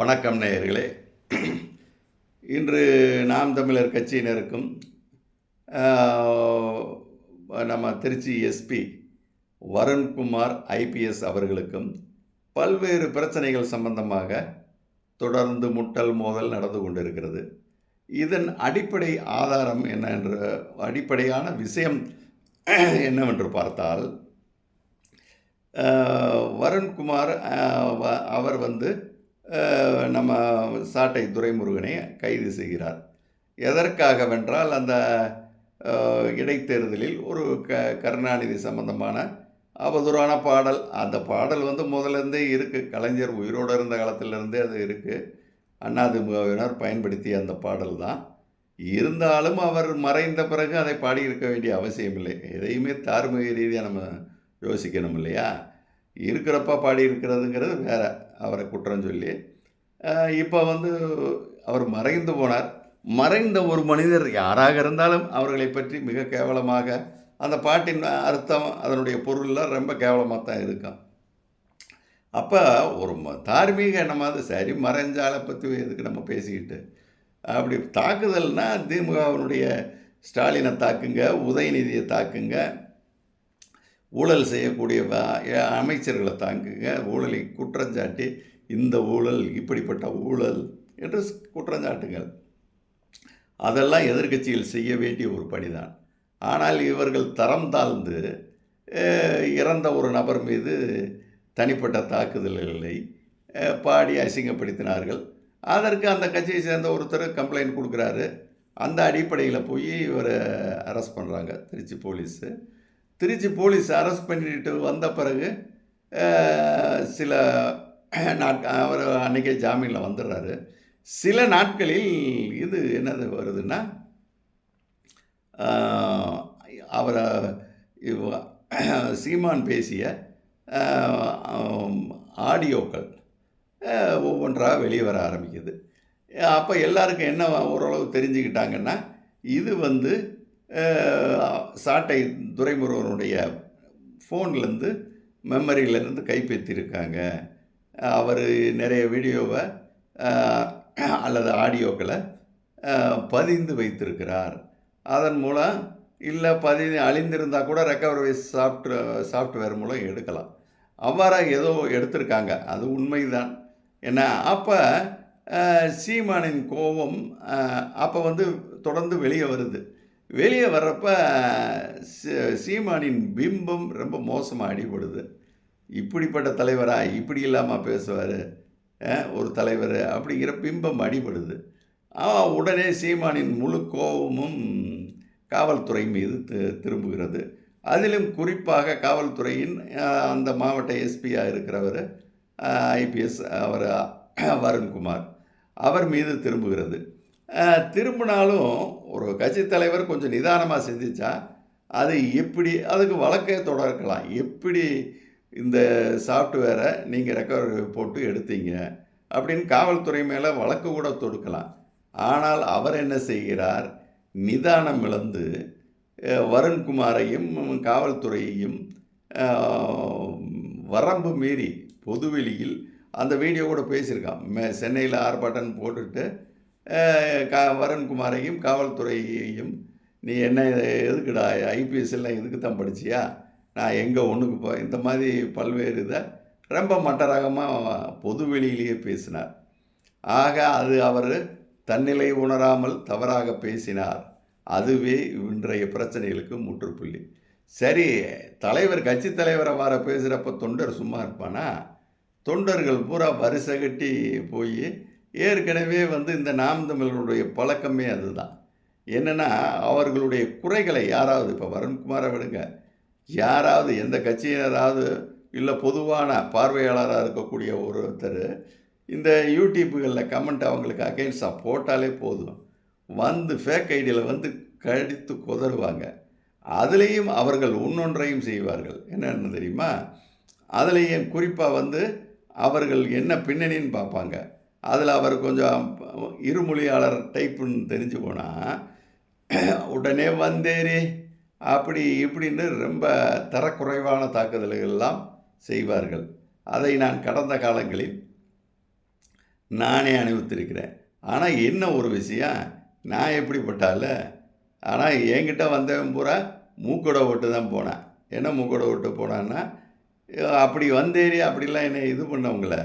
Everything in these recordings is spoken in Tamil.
வணக்கம் நேயர்களே. இன்று நாம் தமிழர் கட்சியினருக்கும் நம்ம திருச்சி எஸ்பி வருண்குமார் ஐபிஎஸ் அவர்களுக்கும் பல்வேறு பிரச்சனைகள் சம்பந்தமாக தொடர்ந்து முட்டல் மோதல் நடந்து கொண்டிருக்கிறது. இதன் அடிப்படை ஆதாரம் என்ன என்ற அடிப்படையான விஷயம் என்னவென்று பார்த்தால் வருண்குமார் அவர் வந்து நம்ம சாட்டை துரைமுருகனை கைது செய்கிறார். எதற்காகவென்றால் அந்த இடைத்தேர்தலில் ஒரு க கருணாநிதி சம்பந்தமான அவதூறான பாடல். அந்த பாடல் வந்து முதலேருந்தே இருக்குது கலைஞர் உயிரோடு இருந்த காலத்திலேருந்தே அது இருக்குது அண்ணாதிமுகவினர் பயன்படுத்திய அந்த பாடல் தான். இருந்தாலும் அவர் மறைந்த பிறகு அதை பாடியிருக்க வேண்டிய அவசியமில்லை எதையுமே தார்மீக ரீதியாக நம்ம யோசிக்கணும் இல்லையா? இருக்கிறப்ப பாடியிருக்கிறதுங்கிறது வேறு. அவரை குற்றம் சொல்லி இப்போ வந்து அவர் மறைந்து போனார். மறைந்த ஒரு மனிதர் யாராக இருந்தாலும் அவர்களை பற்றி மிக கேவலமாக அந்த பாட்டின் அர்த்தம் அதனுடைய பொருள்லாம் ரொம்ப கேவலமாக தான் இருக்கும். அப்போ ஒரு ம தார்மீக நம்ம அது சரி மறைஞ்சாலை பற்றி எதுக்கு நம்ம பேசிக்கிட்டு? அப்படி தாக்குதல்னால் திமுகவினுடைய ஸ்டாலினை தாக்குங்க உதயநிதியை தாக்குங்க ஊழல் செய்யக்கூடிய அமைச்சர்களை தாங்குங்க ஊழலை குற்றஞ்சாட்டி இந்த ஊழல் இப்படிப்பட்ட ஊழல் என்று குற்றஞ்சாட்டுங்கள். அதெல்லாம் எதிர்க்கட்சிகள் செய்ய வேண்டிய ஒரு பணிதான். ஆனால் இவர்கள் தரம் தாழ்ந்து இறந்த ஒரு நபர் மீது தனிப்பட்ட தாக்குதல்களை பாடி அசிங்கப்படுத்தினார்கள். அதற்கு அந்த கட்சியை சேர்ந்த ஒருத்தர் கம்ப்ளைண்ட் கொடுக்குறாரு. அந்த அடிப்படையில் போய் இவரை அரெஸ்ட் பண்ணுறாங்க Trichy police. Trichy police arrest பண்ணிட்டு வந்த பிறகு சில நாட் அவர் அன்றைக்கே ஜாமீனில் வந்துடுறாரு சில நாட்களில் இது என்னது வருதுன்னா அவரை சீமான் பேசிய ஆடியோக்கள் ஒவ்வொன்றாக வெளியே வர ஆரம்பிக்குது. அப்போ எல்லாருக்கும் என்ன ஓரளவு தெரிஞ்சுக்கிட்டாங்கன்னா இது வந்து சாட்டை துரைமுருகனுடைய ஃபோன்லேருந்து மெமரியிலேருந்து கைப்பற்றியிருக்காங்க. அவர் நிறைய வீடியோவை அல்லது ஆடியோக்களை பதிந்து வைத்திருக்கிறார். அதன் மூலம் இல்லை பதி அழிந்திருந்தால் கூட ரெக்கவரி சாஃப்ட் சாஃப்ட்வேர் மூலம் எடுக்கலாம். அவ்வாறாக ஏதோ எடுத்திருக்காங்க. அது உண்மைதான். ஏன்னா அப்போ சீமானின் கோபம் அப்போ வந்து தொடர்ந்து வெளியே வருது. வெளியே வர்றப்ப சீமானின் பிம்பம் ரொம்ப மோசமாக அடிபடுது. இப்படிப்பட்ட தலைவரா இப்படி இல்லாமல் பேசுவார் ஒரு தலைவர் அப்படிங்கிற பிம்பம் அடிபடுது. அவன் உடனே சீமானின் முழு கோபமும் காவல்துறை மீது தி- திரும்புகிறது. அதிலும் குறிப்பாக காவல்துறையின் அந்த மாவட்ட எஸ்பியாக இருக்கிறவர் ஐபிஎஸ் அவர் வருண்குமார். அவர் மீது திரும்புகிறது. திரும்பினாலும் ஒரு கட்சி தலைவர் கொஞ்சம் நிதானமாக சிந்திச்சா அது எப்படி அதுக்கு வழக்கை தொடர்க்கலாம். எப்படி இந்த சாஃப்ட்வேரை நீங்கள் ரெக்கவர் போட்டு எடுத்தீங்க அப்படின்னு காவல்துறை மேலே வழக்கு கூட தொடுக்கலாம். ஆனால் அவர் என்ன செய்கிறார்? நிதானம் இழந்து வருண்குமாரையும் காவல்துறையையும் வரம்பு மீறி பொதுவெளியில் அந்த வீடியோ கூட பேசியிருக்கான். மே சென்னையில் ஆர்ப்பாட்டம் போட்டுட்டு கா வருண்குமாரையும் காவல்துறையையும் நீ என்ன எதுக்குடா ஐபிஎஸ் எல்லாம் இதுக்கு தான் படிச்சியா? நான் எங்கே ஒன்றுக்கு போ இந்த மாதிரி பல்வேறு இதை ரொம்ப மட்டரகமாக பொதுவெளியிலேயே பேசினார். ஆக அது அவர் தன்னிலை உணராமல் தவறாக பேசினார். அதுவே இன்றைய பிரச்சனைகளுக்கு முற்றுப்புள்ளி. சரி தலைவர் கட்சி தலைவரை வர பேசுகிறப்ப தொண்டர் சும்மா இருப்பானா? தொண்டர்கள் பூரா வரிசை கட்டி போய் ஏற்கனவே வந்து இந்த நாம் தமிழர்களுடைய பழக்கமே அதுதான். என்னென்னா அவர்களுடைய குறைகளை யாராவது இப்போ வருண்குமாரை விடுங்க யாராவது எந்த கட்சியினராவது இல்லை பொதுவான பார்வையாளராக இருக்கக்கூடிய ஒருத்தர் இந்த யூடியூப்புகளில் கமெண்ட் அவங்களுக்கு அகெயின்ஸ்டாக போட்டாலே போதும். வந்து ஃபேக் ஐடியில் வந்து கடித்து குதறுவாங்க. அதுலேயும் அவர்கள் இன்னொன்றையும் செய்வார்கள். என்னென்னு தெரியுமா? அதுலேயும் குறிப்பாக வந்து அவர்கள் என்ன பின்னணின்னு பார்ப்பாங்க. அதில் அவர் கொஞ்சம் இருமொழியாளர் டைப்புன்னு தெரிஞ்சு போனால் உடனே வந்தேரி அப்படி இப்படின்னு ரொம்ப தரக்குறைவான தாக்குதல்கள் எல்லாம் செய்வார்கள். அதை நான் கடந்த காலங்களில் நானே அனுபவித்திருக்கிறேன் ஆனால் என்ன ஒரு விஷயம் நான் எப்படிப்பட்டால ஆனால் என்கிட்ட வந்தவன் பூரா மூக்கோட ஓட்டு தான் போனேன். என்ன மூக்கோட ஓட்டு போனான்னா அப்படி வந்தேறி அப்படிலாம் என்னை இது பண்ணவங்கள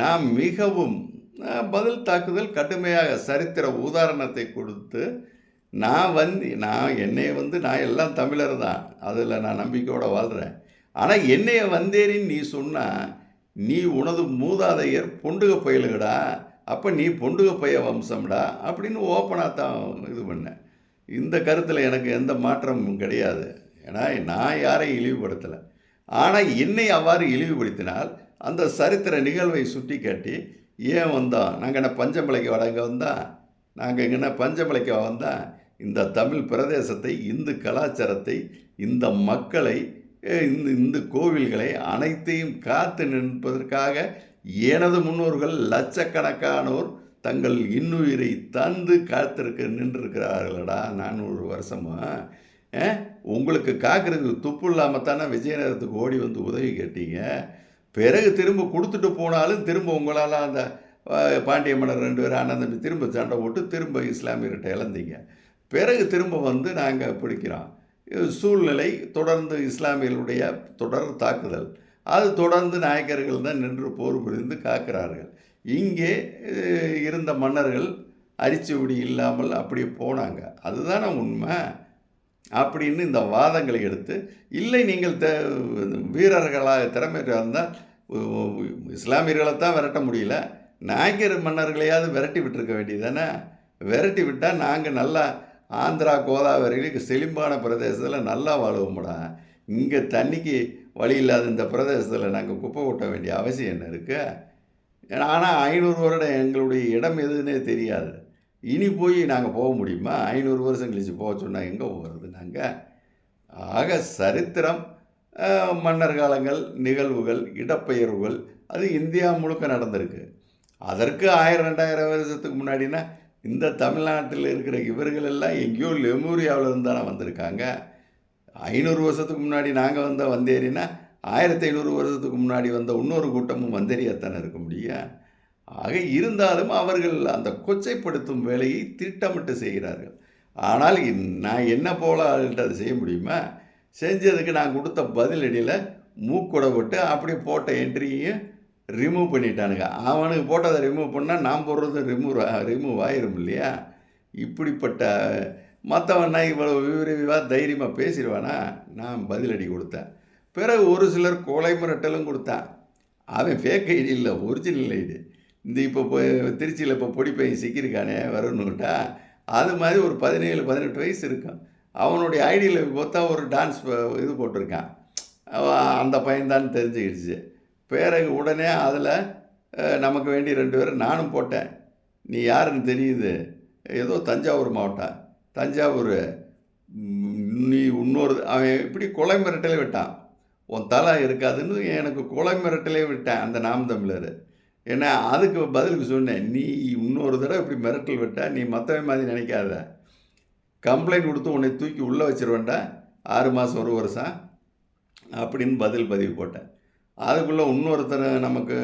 நான் மிகவும் பதில் தாக்குதல் கடுமையாக சரித்திர உதாரணத்தை கொடுத்து நான் வந்து நான் என்னைய வந்து நான் எல்லாம் தமிழர் தான். அதில் நான் நம்பிக்கையோடு வாழ்கிறேன் ஆனால் என்னைய வந்தேறின்னு நீ சொன்னால் நீ உனது மூதாதையர் பொண்டுக பயலுகடா அப்போ நீ பொண்டுக பைய வம்சம்டா அப்படின்னு ஓப்பனாக தான் இது பண்ணேன் இந்த கருத்தில் எனக்கு எந்த மாற்றமும் கிடையாது. ஏன்னா நான் யாரையும் இழிவுபடுத்தலை. ஆனால் என்னை அவ்வாறு இழிவுபடுத்தினால் அந்த சரித்திர நிகழ்வை சுட்டி காட்டி ஏன் வந்தோம் நாங்கள் என்ன பஞ்சமலைக்கு வடங்க வந்தோம் நாங்கள் எங்கன்னா பஞ்சமலைக்கு வந்தோம் இந்த தமிழ் பிரதேசத்தை இந்து கலாச்சாரத்தை இந்த மக்களை இந்த இந்து கோவில்களை அனைத்தையும் காத்து நிற்பதற்காக எனது முன்னோர்கள் லட்சக்கணக்கானோர் தங்கள் இன்னுயிரை தந்து காத்திருக்க நின்றுருக்கிறார்களடா நானூறு வருஷமா? உங்களுக்கு காக்கிறதுக்கு துப்பு இல்லாமல் தானே விஜயநகரத்துக்கு ஓடி வந்து உதவி கேட்டீங்க? பிறகு திரும்ப கொடுத்துட்டு போனாலும் திரும்ப உங்களால் அந்த பாண்டிய மன்னர் ரெண்டு பேரும் அண்ணன் திரும்ப சண்டை போட்டு திரும்ப இஸ்லாமியர்கிட்ட இழந்தீங்க. பிறகு திரும்ப வந்து நாங்கள் பிடிக்கிறோம். சூழ்நிலை தொடர்ந்து இஸ்லாமியர்களுடைய தொடர் தாக்குதல். அது தொடர்ந்து நாயக்கர்கள் தான் நின்று போர் புரிந்து காக்கிறார்கள். இங்கே இருந்த மன்னர்கள் அரிச்சுவடி இல்லாமல் அப்படியே போனாங்க. அதுதானே உண்மை? அப்படின்னு இந்த வாதங்களை எடுத்து இல்லை நீங்கள் த வீரர்களாக திறமை இருந்தால் இஸ்லாமியர்களை தான் விரட்ட முடியல. நாயக்கர் மன்னர்களையாவது விரட்டி விட்டுருக்க வேண்டியதானே விரட்டி விட்டால் நாங்கள் நல்லா ஆந்திரா கோதாவரிகளுக்கு செழிம்பான பிரதேசத்தில் நல்லா வாழுவோம்டா. இங்கே தண்ணிக்கு வழி இல்லாத இந்த பிரதேசத்தில் நாங்கள் குப்பை கொட்ட வேண்டிய அவசியம் என்ன இருக்குது ஆனால் ஐநூறு வருடம் எங்களுடைய இடம் எதுன்னே தெரியாது. இனி போய் நாங்கள் போக முடியுமா? ஐநூறு வருஷம் கழிச்சு போக சொன்னால் எங்கே போகிறது நாங்கள் ஆக சரித்திரம் மன்னர் காலங்கள் நிகழ்வுகள் இடப்பெயர்வுகள் அது இந்தியா முழுக்க நடந்திருக்கு. அதற்கு ஆயிரம் ரெண்டாயிரம் வருஷத்துக்கு முன்னாடினா இந்த தமிழ்நாட்டில் இருக்கிற இவர்கள் எல்லாம் எங்கேயோ லெமூரியாவில் இருந்தானே வந்திருக்காங்க. ஐநூறு வருஷத்துக்கு முன்னாடி நாங்கள் வந்த வந்தேரினா ஆயிரத்தி ஐநூறு வருஷத்துக்கு முன்னாடி வந்த இன்னொரு கூட்டமும் வந்தேரியாத்தானே இருக்க முடியும். ஆக இருந்தாலும் அவர்கள் அந்த கொச்சைப்படுத்தும் வேலையை திட்டமிட்டு செய்கிறார்கள். ஆனால் நான் என்ன போல அதை செய்ய முடியுமா? செஞ்சதுக்கு நான் கொடுத்த பதிலடியில் மூக்குடப்பட்டு விட்டு போட்ட என்ட்ரியும் ரிமூவ் பண்ணிட்டானுங்க. அவனுக்கு போட்டதை ரிமூவ் பண்ணால் நான் போடுறது ரிமூவ் ரிமூவ் ஆயிரும் இல்லையா? இப்படிப்பட்ட மற்றவன் நான் இவ்வளோ விவரவிவாக தைரியமாக பேசிடுவானா? நான் பதிலடி கொடுத்தேன். பிறகு ஒரு சிலர் கொலை மிரட்டலும் கொடுத்தான். அவன் ஃபேக் ஐடி இல்லை ஒரிஜினல் ஐடி இந்த இப்போ திருச்சியில் இப்போ பொடி பையன் சிக்கியிருக்கானே வரணுட்டா அது மாதிரி ஒரு பதினேழு பதினெட்டு வயசு இருக்கும். அவனுடைய ஐடியில் பார்த்தா ஒரு டான்ஸ் இது போட்டிருக்கான். அந்த பையன்தான் தெரிஞ்சுக்கிடுச்சு. பிறகு உடனே அதில் நமக்கு வேண்டி ரெண்டு பேரும் நானும் போட்டேன். நீ யாருன்னு தெரியுது. ஏதோ தஞ்சாவூர் மாவட்டம். தஞ்சாவூர் நீ இன்னொரு அவன் இப்படி கொலை மிரட்டலே விட்டான். உன் தலை இருக்காதுன்னு எனக்கு கொலை மிரட்டலே விட்டேன். அந்த நாம் தமிழர் ஏன்னா அதுக்கு பதிலுக்கு சொன்னேன் நீ இன்னொரு தடவை இப்படி மிரட்டல் விட்டால் நீ மற்றவன் மாதிரி நினைக்காத. கம்ப்ளைண்ட் கொடுத்து உன்னை தூக்கி உள்ளே வச்சிருவேன்டா ஆறு மாதம் ஒரு வருஷம் அப்படின்னு பதில் பதிவு போட்டேன். அதுக்குள்ளே இன்னொருத்தர் நமக்கு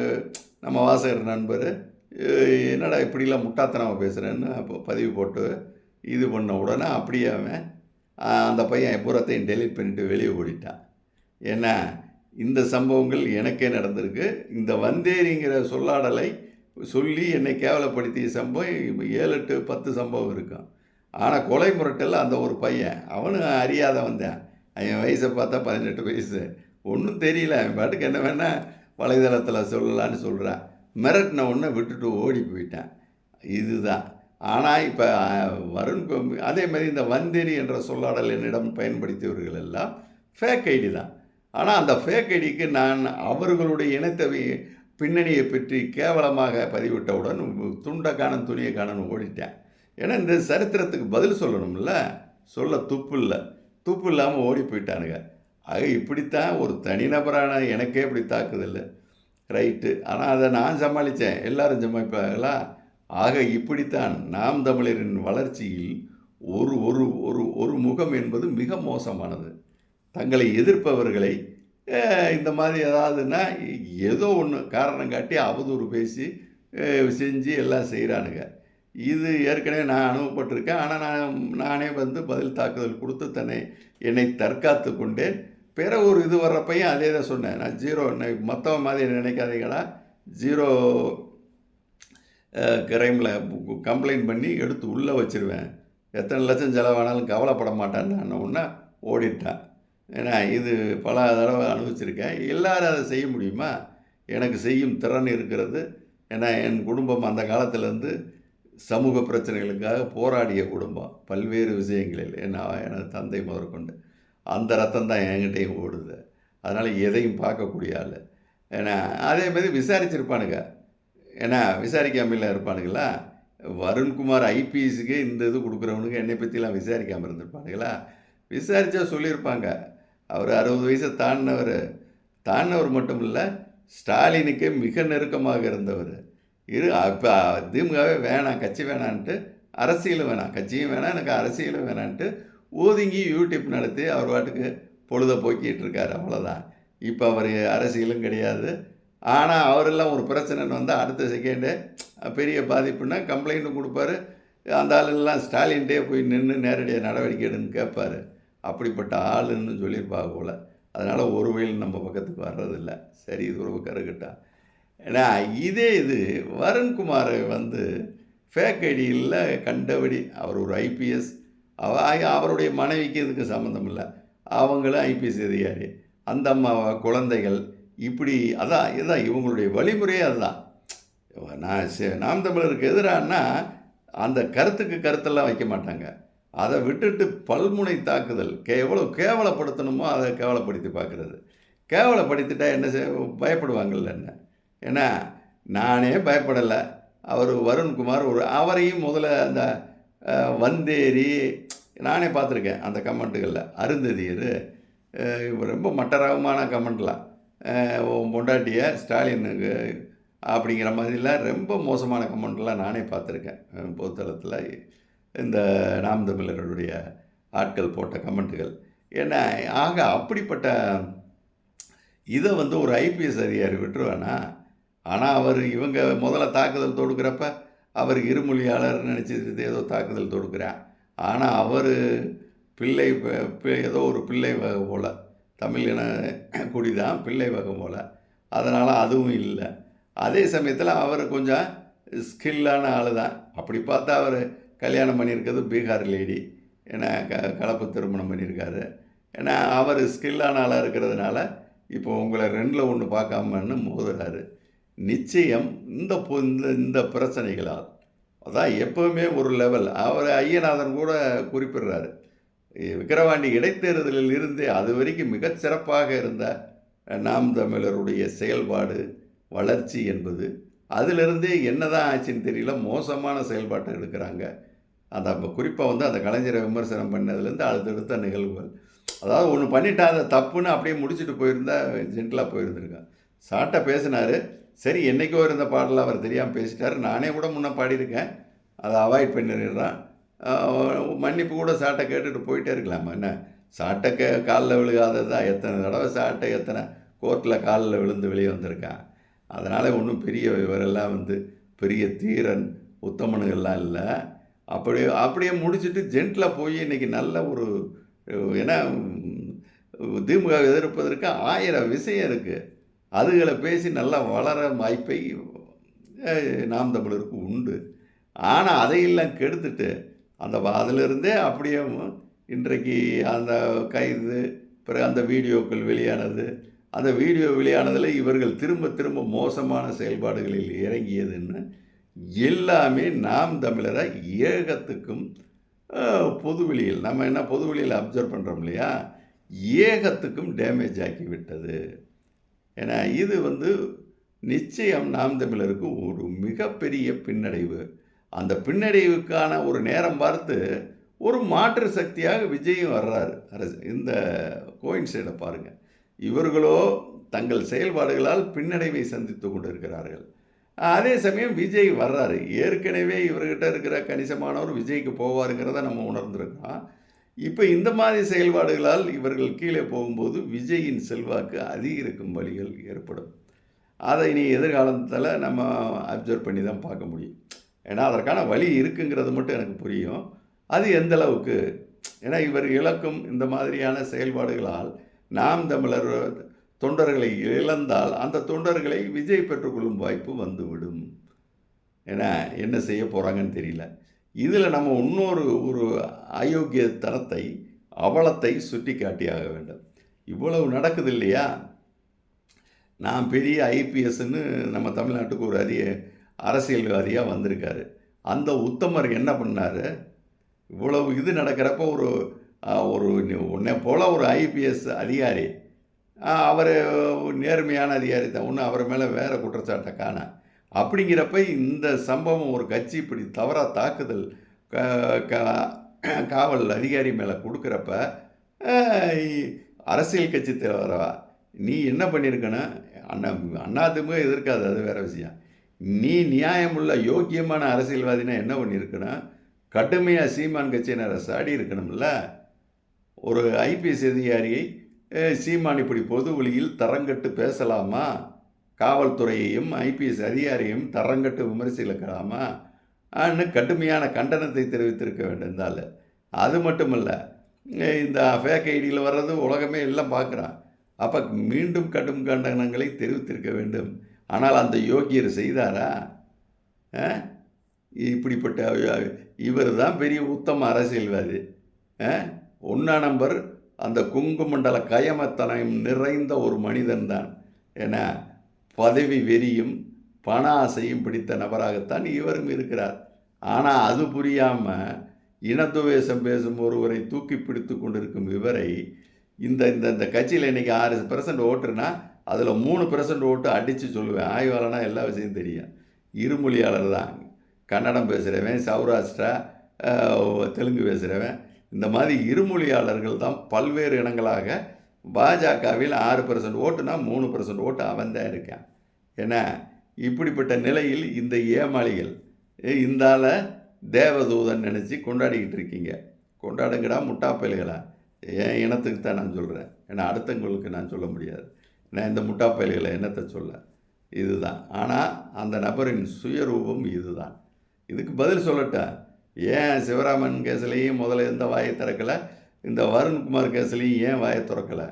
நம்ம வாசகர் நண்பர் என்னடா இப்படிலாம் முட்டாத்தனமாக பேசுகிறேன்னு அப்போ பதிவு போட்டு இது பண்ண உடனே அப்படியே அவன் அந்த பையன் பூரத்தையும் டெலீட் பண்ணிவிட்டு வெளியே ஓடிட்டான். ஏன்னா இந்த சம்பவங்கள் எனக்கே நடந்திருக்கு. இந்த வந்தேரிங்கிற சொல்லாடலை சொல்லி என்னை கேவலப்படுத்திய சம்பவம் ஏழு எட்டு பத்து சம்பவம் இருக்கும். ஆனால் கொலை முரட்டல் அந்த ஒரு பையன். அவனும் அறியாத வந்தேன். அவன் வயசை பார்த்தா பதினெட்டு வயசு. ஒன்றும் தெரியல. அவன் பாட்டுக்கு என்ன வேணால் வலைதளத்தில் சொல்லலான்னு சொல்கிறான் மிரட்டின உடனே விட்டுட்டு ஓடி போயிட்டான். இதுதான். ஆனால் இப்போ வருண் அதே மாதிரி இந்த வந்தேரி என்ற சொல்லாடல் என்னிடம் பயன்படுத்தியவர்கள் எல்லாம் ஃபேக் ஐடி தான். ஆனால் அந்த ஃபேக் ஐடிக்கு நான் அவர்களுடைய இனத்தை பின்னணியை பற்றி கேவலமாக பதிவிட்டவுடன் துண்டை காணும் துணியை காணன்னு ஓடிட்டேன். ஏன்னா இந்த சரித்திரத்துக்கு பதில் சொல்லணும்ல? சொல்ல துப்பு இல்லை. துப்பு இல்லாமல் ஓடி போயிட்டானுங்க. ஆக இப்படித்தான் ஒரு தனிநபரான எனக்கே இப்படி தாக்குதல் ரைட்டு. ஆனால் அதை நான் சமாளித்தேன் எல்லாரும் சமாளிப்பாங்களா ஆக இப்படித்தான் நாம் தமிழரின் வளர்ச்சியில் ஒரு ஒரு ஒரு ஒரு முகம் என்பது மிக மோசமானது. தங்களை எதிர்ப்பவர்களை இந்த மாதிரி ஏதாவதுன்னா ஏதோ ஒன்று காரணம் காட்டி அவதூறு பேசி செஞ்சு எல்லாம் செய்கிறானுங்க இது ஏற்கனவே நான் அனுபவப்பட்டிருக்கேன். ஆனால் நான் நானே வந்து பதில் தாக்குதல் கொடுத்து தன்னை என்னை தற்காத்து கொண்டேன். பிற ஒரு இது வர்றப்பையும் அதே தான் சொன்னேன். நான் ஜீரோ மற்றவன் மாதிரி நினைக்காதீங்களா ஜீரோ கிரைமில் கம்ப்ளைண்ட் பண்ணி எடுத்து உள்ளே வச்சிருவேன். எத்தனை லட்சம் செலவானாலும் கவலைப்பட மாட்டான்னு நான் ஒன்றா ஓடிட்டேன். ஏன்னா இது பல தடவை அனுபவிச்சிருக்கேன். எல்லாரும் அதை செய்ய முடியுமா? எனக்கு செய்யும் திறன் இருக்கிறது. ஏன்னா என் குடும்பம் அந்த காலத்துலேருந்து சமூக பிரச்சனைகளுக்காக போராடிய குடும்பம். பல்வேறு விஷயங்களில். நான் எனது தந்தை முதற்கொண்டு. அந்த ரத்தம் தான் என்கிட்டையும் ஓடுது. அதனால் எதையும் பார்க்கக்கூடிய ஆள். ஏன்னா அதே மாதிரி விசாரிச்சிருப்பானுங்க. ஏன்னா விசாரிக்காமல் இருப்பானுங்களா? வருண்குமார் ஐபிஎஸ்க்கு இந்த இது கொடுக்குறவனுக்கு என்னை பற்றிலாம் விசாரிக்காமல் இருந்திருப்பானுங்களா? விசாரித்தா சொல்லியிருப்பாங்க. அவர் அறுபது வயசை தாண்டினவர். தாண்டினவர் மட்டும் இல்லை ஸ்டாலினுக்கே மிக நெருக்கமாக இருந்தவர். இரு இப்போ திமுகவே வேணாம் கட்சி வேணான்ட்டு அரசியலும் வேணாம் கட்சியும் வேணாம் எனக்கு அரசியலும் வேணான்ட்டு ஒதுங்கி யூடியூப் நடத்தி அவர் பாட்டுக்கு பொழுத போக்கிட்டு இருக்கார் அவ்வளோதான் இப்போ அவர் அரசியலும் கிடையாது. ஆனால் அவரெல்லாம் ஒரு பிரச்சனைன்னு வந்தால் அடுத்த செகண்டு பெரிய பாதிப்புன்னா கம்ப்ளைண்ட்டும் கொடுப்பாரு. அந்த ஆளெல்லாம் ஸ்டாலின்ட்டே போய் நின்று நேரடியாக நடவடிக்கை எடுன்னு கேட்பாரு அப்படிப்பட்ட ஆளுன்னு சொல்லியிருப்பாங்க போல். அதனால் ஒரு வயல் நம்ம பக்கத்துக்கு வர்றதில்ல. சரி இது ஒரு பக்கம் ஏன்னா இதே இது வருண்குமார் வந்து ஃபேக் ஐடியில் கண்டபடி அவர் ஒரு ஐபிஎஸ் அவ அவருடைய மனைவிக்கு இதுக்கு சம்மந்தம் இல்லை. அவங்களும் ஐபிஎஸ் அதிகாரி. அந்த அம்மா குழந்தைகள் இப்படி அதான் இதுதான் இவங்களுடைய வழிமுறையே அதுதான். நான் நாம் தமிழருக்கு எதிரானா அந்த கருத்துக்கு கருத்தெல்லாம் வைக்க மாட்டாங்க. அதை விட்டுட்டு பல்முனை தாக்குதல் கே எவ்வளோ கேவலப்படுத்தணுமோ அதை கேவலப்படுத்தி பார்க்குறது. கேவலப்படுத்திட்டா என்ன செய் பயப்படுவாங்கல்ல என்ன? ஏன்னா நானே பயப்படலை. அவர் வருண்குமார் ஒரு அவரையும் முதல்ல அந்த வந்தேரி நானே பார்த்துருக்கேன் அந்த கமெண்ட்டுகளில். அருந்ததியர் ரொம்ப மட்டரகமான கமெண்ட்லாம். அஹ், பொண்டாட்டிய ஸ்டாலினுக்கு அப்படிங்கிற மாதிரிலாம் ரொம்ப மோசமான கமெண்ட்லாம் நானே பார்த்துருக்கேன் பொதுத்தளத்தில். இந்த நாம் தமிழர்களுடைய ஆட்கள் போட்ட கமெண்ட்டுகள். ஏன்னா ஆக அப்படிப்பட்ட இதை வந்து ஒரு ஐபிஎஸ் அதிகாரி விட்டுருவேனா? ஆனால் அவர் இவங்க முதல்ல தாக்குதல் தொடுக்கிறப்ப அவர் இருமொழியாளர் நினச்சி ஏதோ தாக்குதல் தொடுக்கிறார் ஆனால் அவர் பிள்ளை ஏதோ ஒரு பிள்ளை வகை போல். தமிழ் இன குடி தான் பிள்ளை வகை போல். அதனால் அதுவும் இல்லை. அதே சமயத்தில் அவர் கொஞ்சம் ஸ்கில்லான ஆள் தான் அப்படி பார்த்தா அவர் கல்யாணம் பண்ணியிருக்கிறது பீகார் லேடி ஏன்னா க கலப்பு திருமணம் பண்ணியிருக்காரு. ஏன்னா அவர் ஸ்கில்லான ஆளாக இருக்கிறதுனால இப்போ உங்களை ரெண்டில் ஒன்று பார்க்காமன்னு மோதுறாரு. நிச்சயம் இந்த பொ- இந்த இந்த பிரச்சனைகளால் அதான் எப்போவுமே ஒரு லெவல் அவர் ஐயநாதன் கூட குறிப்பிடுறாரு. விக்கிரவாண்டி இடைத்தேர்தலில் இருந்தே அது வரைக்கும் மிகச்சிறப்பாக இருந்த நாம் தமிழருடைய செயல்பாடு வளர்ச்சி என்பது அதிலிருந்தே என்னதான் ஆச்சுன்னு தெரியல மோசமான செயல்பாட்டை எடுக்கிறாங்க. அந்த குறிப்பாக வந்து அந்த கலைஞரை விமர்சனம் பண்ணதுலேருந்து அடுத்தடுத்த நிகழ்வுகள். அதாவது ஒன்று பண்ணிட்டா அதை தப்புன்னு அப்படியே முடிச்சுட்டு போயிருந்தா ஜென்டலாக போயிருந்திருக்கேன் சாட்டை பேசினார். சரி என்னைக்கோ இருந்த பாடல அவர் தெரியாமல் பேசிட்டாரு. நானே கூட முன்னே பாடியிருக்கேன். அதை அவாய்ட் பண்ணிடுறான். மன்னிப்பு கூட சாட்டை கேட்டுட்டு போயிட்டே இருக்கலாமா. என்ன? சாட்டை கே காலில் விழுகாததான் எத்தனை தடவை சாட்டை எத்தனை கோர்ட்டில் காலில் விழுந்து வெளியே வந்திருக்கான் அதனால் ஒன்றும் பெரிய இவரெல்லாம் வந்து பெரிய தீரன் உத்தமனுகள்லாம் இல்லை. அப்படி அப்படியே முடிச்சுட்டு ஜென்டில் போய் இன்றைக்கி நல்ல ஒரு ஏன்னா திமுக எதிர்ப்பதற்கு ஆயிரம் விஷயம் இருக்குது அதுகளை பேசி நல்லா வளர வாய்ப்பை நாம் தமிழருக்கு உண்டு. ஆனால் அதையெல்லாம் கெடுத்துட்டு அந்த அதிலிருந்தே அப்படியே இன்றைக்கு அந்த கைது பிறகு அந்த வீடியோக்கள் வெளியானது. அந்த வீடியோ வெளியானதில் இவர்கள் திரும்ப திரும்ப மோசமான செயல்பாடுகளில் இறங்கியதுன்னு எல்லாமே நாம் தமிழரை ஏகத்துக்கும் பொதுவெளியில் நம்ம என்ன பொதுவெளியில் அப்சர்வ் பண்ணுறோம் இல்லையா? ஏகத்துக்கும் டேமேஜ் ஆக்கி விட்டது. ஏன்னா இது வந்து நிச்சயம் நாம் தமிழருக்கு ஒரு மிகப்பெரிய பின்னடைவு. அந்த பின்னடைவுக்கான ஒரு நேரம் பார்த்து ஒரு மாற்று சக்தியாக விஜயும் வர்றாரு. அரசு இந்த கோயின்சைடை பாருங்கள் இவர்களோ தங்கள் செயல்பாடுகளால் பின்னடைவை சந்தித்து கொண்டிருக்கிறார்கள். அதே சமயம் விஜய் வர்றாரு. ஏற்கனவே இவர்கிட்ட இருக்கிற கணிசமானவர் விஜய்க்கு போவாருங்கிறத நம்ம உணர்ந்திருக்கோம். இப்போ இந்த மாதிரி செயல்பாடுகளால் இவர்கள் கீழே போகும்போது விஜயின் செல்வாக்கு அதிகரிக்கும் வழிகள் ஏற்படும். அதை இனி எதிர்காலத்தில் நம்ம அப்சர்வ் பண்ணி தான் பார்க்க முடியும். ஏன்னா அதற்கான வழி இருக்குங்கிறது மட்டும் எனக்கு புரியும். அது எந்த அளவுக்கு? ஏன்னா இவர் இழக்கும் இந்த மாதிரியான செயல்பாடுகளால் நாம் தமிழர் தொண்டர்களை இழந்தால் அந்த தொண்டர்களை விஜய் பெற்றுக்கொள்ளும் வாய்ப்பு வந்துவிடும். ஏன்னா என்ன செய்ய போகிறாங்கன்னு தெரியல. இதில் நம்ம இன்னொரு ஒரு அயோக்கியத்தனத்தை அவலத்தை சுட்டி காட்டியாக வேண்டும். இவ்வளவு நடக்குது இல்லையா? நான் பெரிய ஐபிஎஸ்ன்னு நம்ம தமிழ்நாட்டுக்கு ஒரு அரிய அரசியல்வாதியாக வந்திருக்காரு. அந்த உத்தமர் என்ன பண்ணார்? இவ்வளவு இது நடக்கிறப்ப ஒரு ஒரு உன்னை போல் ஒரு ஐபிஎஸ் அதிகாரி அவர் நேர்மையான அதிகாரி தான். ஒன்றும் அவர் மேலே வேறு குற்றச்சாட்டை காண. அப்படிங்கிறப்ப இந்த சம்பவம் ஒரு கட்சி இப்படி தவறாக தாக்குதல் க- க- காவல் அதிகாரி மேலே கொடுக்குறப்ப அரசியல் கட்சி தலைவரவா நீ என்ன பண்ணியிருக்கணும் அண்ணா அண்ணாதிமுக எதிர்க்காது அது வேறு விஷயம். நீ நியாயமுள்ள யோக்கியமான அரசியல்வாதினா என்ன பண்ணியிருக்கணும் கடுமையாக சீமான் கட்சியினரை சாடி இருக்கணும்ல ஒரு ஐபிஎஸ் அதிகாரியை சீமான் இப்படி பொது வழியில் தரங்கட்டு பேசலாமா? காவல்துறையையும் ஐபிஎஸ் அதிகாரியையும் தரங்கட்டு விமர்சிக்கலாமா? ஆன்னு கடுமையான கண்டனத்தை தெரிவித்திருக்க வேண்டும் அது மட்டும் இல்லை இந்த ஃபேக் ஐடியில் வர்றது உலகமே எல்லாம் பார்க்குறான். அப்போ மீண்டும் கடும் கண்டனங்களை தெரிவித்திருக்க வேண்டும். ஆனால் அந்த யோகியர் செய்தாரா? இப்படிப்பட்ட இவர் தான் பெரிய உத்தம அரசியல்வாதி. ஒன்றா நம்பர் அந்த குங்குமண்டல கயமத்தனம் நிறைந்த ஒரு மனிதன் தான். ஏன்னா பதவி வெறியும் பண ஆசையும் பிடித்த நபராகத்தான் இவரும் இருக்கிறார். ஆனால் அது புரியாமல் இனத்துவேஷம் பேசும் ஒருவரை தூக்கி பிடித்து கொண்டிருக்கும் இவரை இந்த இந்த இந்த கட்சியில் இன்றைக்கி ஆறு பெர்சன்ட் ஓட்டுனா அதில் மூணு பெர்சன்ட் ஓட்டு அடித்து சொல்லுவேன். ஆய்வாளனா எல்லா விஷயம் தெரியும். இருமொழியாளர் தான். கன்னடம் பேசுகிறவன் சௌராஷ்டிரா தெலுங்கு பேசுகிறவன் இந்த மாதிரி இருமொழியாளர்கள் தான் பல்வேறு இடங்களாக பாஜகவில் ஆறு பர்சன்ட் ஓட்டுனா மூணு பர்சன்ட் ஓட்டு அவன் தான் இருக்கான். ஏன்னா இப்படிப்பட்ட நிலையில் இந்த ஏமாளிகள் இந்தால தேவதூதன் நினச்சி கொண்டாடிக்கிட்டு இருக்கீங்க. கொண்டாடுங்கடா முட்டாப்பயல்களா? என் இனத்துக்கு தான் நான் சொல்கிறேன் ஏன்னா அடுத்தவங்களுக்கு நான் சொல்ல முடியாது. நான் இந்த முட்டாப்பயல்களை என்னத்தை சொல்ல? இதுதான். ஆனால் அந்த நபரின் சுயரூபம் இதுதான். இதுக்கு பதில் சொல்லட்டேன் ஏன் சிவராமன் கேஸ்லேயும் முதல்ல எந்த வாயை திறக்கலை? இந்த வருண்குமார் கேஸ்லேயும் ஏன் வாயை திறக்கலை?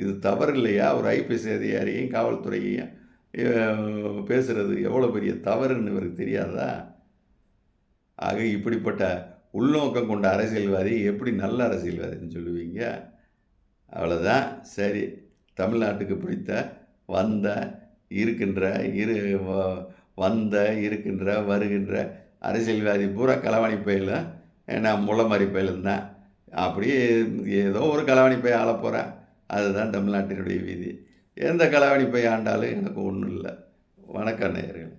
இது தவறு இல்லையா ஒரு ஐபிஎஸ் அதிகாரியும் காவல்துறையையும் பேசுகிறது எவ்வளோ பெரிய தவறுன்னு இவருக்கு தெரியாதா? ஆக இப்படிப்பட்ட உள்நோக்கம் கொண்ட அரசியல்வாதி எப்படி நல்ல அரசியல்வாதின்னு சொல்லுவீங்க? அவ்வளோதான் சரி தமிழ்நாட்டுக்கு பிடித்த வந்த இருக்கின்ற இரு வந்த இருக்கின்ற வருகின்ற அரசியல்வாதி பூரா களவாணி பயில ஏன்னா முள்ள மாதிரி தான் அப்படியே ஏதோ ஒரு களவாணி போய் ஆள போகிறேன் அதுதான் தமிழ்நாட்டினுடைய விதி. எந்த களவாணி பை ஆண்டாலும் எனக்கு ஒன்றும் இல்லை. வணக்கம் நேயர்கள்.